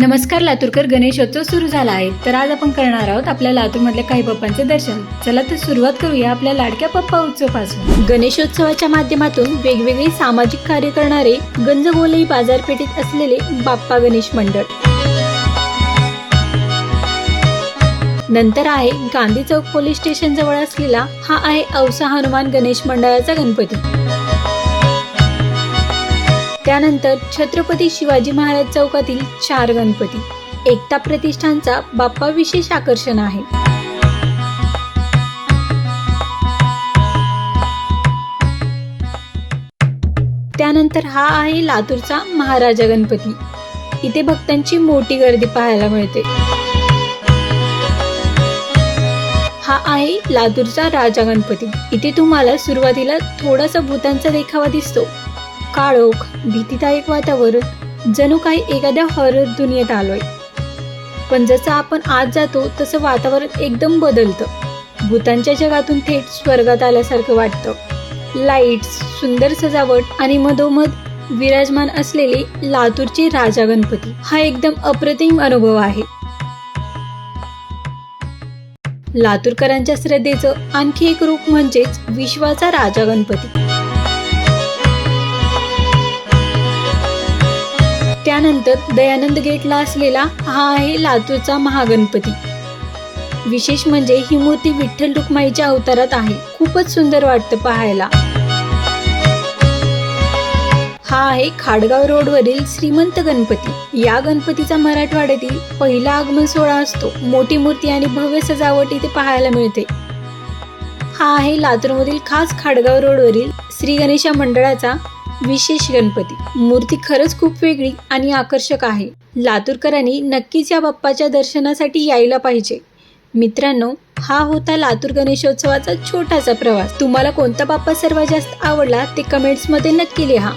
नमस्कार लातूरकर गणेशोत्सव सुरू झाला आहे. तर आज आपण करणार आहोत आपल्या लातूरमधल्या काही पप्पांचे दर्शन. चला तर सुरुवात करूया आपल्या लाडक्या पप्पा उत्सवापासून. गणेशोत्सवाच्या माध्यमातून वेगवेगळे सामाजिक कार्य करणारे गंजगोलई बाजारपेठेत असलेले बाप्पा गणेश मंडळ. नंतर आहे गांधी चौक पोलीस स्टेशन जवळ असलेला हा आहे औसा हनुमान गणेश मंडळाचा गणपती. त्यानंतर छत्रपती शिवाजी महाराज चौकातील चार गणपती. एकता प्रतिष्ठानचा बाप्पा विशेष आकर्षण आहे. त्यानंतर हा आहे लातूरचा महाराजा गणपती. इथे भक्तांची मोठी गर्दी पाहायला मिळते. हा आहे लातूरचा राजा गणपती. इथे तुम्हाला सुरुवातीला थोडासा भूतांचा देखावा दिसतो. काळोख भीतीदायक वातावरण जणू काही एखाद्या हॉरर दुनियेत आलोय. पण जसं आपण आत जातो तसं वातावरण एकदम बदलतं. भूतांच्या जगातून थेट स्वर्गात आल्यासारखं वाटतं. लाईट्स सुंदर सजावट आणि मधोमध विराजमान असलेले लातूरचे राजा गणपती हा एकदम अप्रतिम अनुभव आहे. लातूरकरांच्या श्रद्धेचं आणखी एक रूप म्हणजेच विश्वाचा राजा गणपती. त्यानंतर दयानंद गेटला असलेला हा आहे लातूरचा महागणपती. विशेष म्हणजे ही मूर्ती विठ्ठल रुक्माईच्या अवतारात आहे. खूपच सुंदर वाटतं पाहायला. हा आहे खाडगाव रोडवरील श्रीमंत गणपती. या गणपतीचा मराठवाड्यातील पहिला आगमन सोहळा असतो. मोठी मूर्ती आणि भव्य सजावट इथे पाहायला मिळते. हा आहे लातूरमधील खास खाडगाव रोडवरील श्री गणेशा मंडळाचा विशेष गणपती. मूर्ती खरंच खूप वेगळी आणि आकर्षक आहे. लातूरकरांनी नक्कीच या बाप्पाच्या दर्शनासाठी यायला पाहिजे. मित्रांनो हा होता लातूर गणेशोत्सवाचा छोटासा प्रवास. तुम्हाला कोणता बाप्पा सर्वात जास्त आवडला ते कमेंट्समध्ये नक्की लिहा.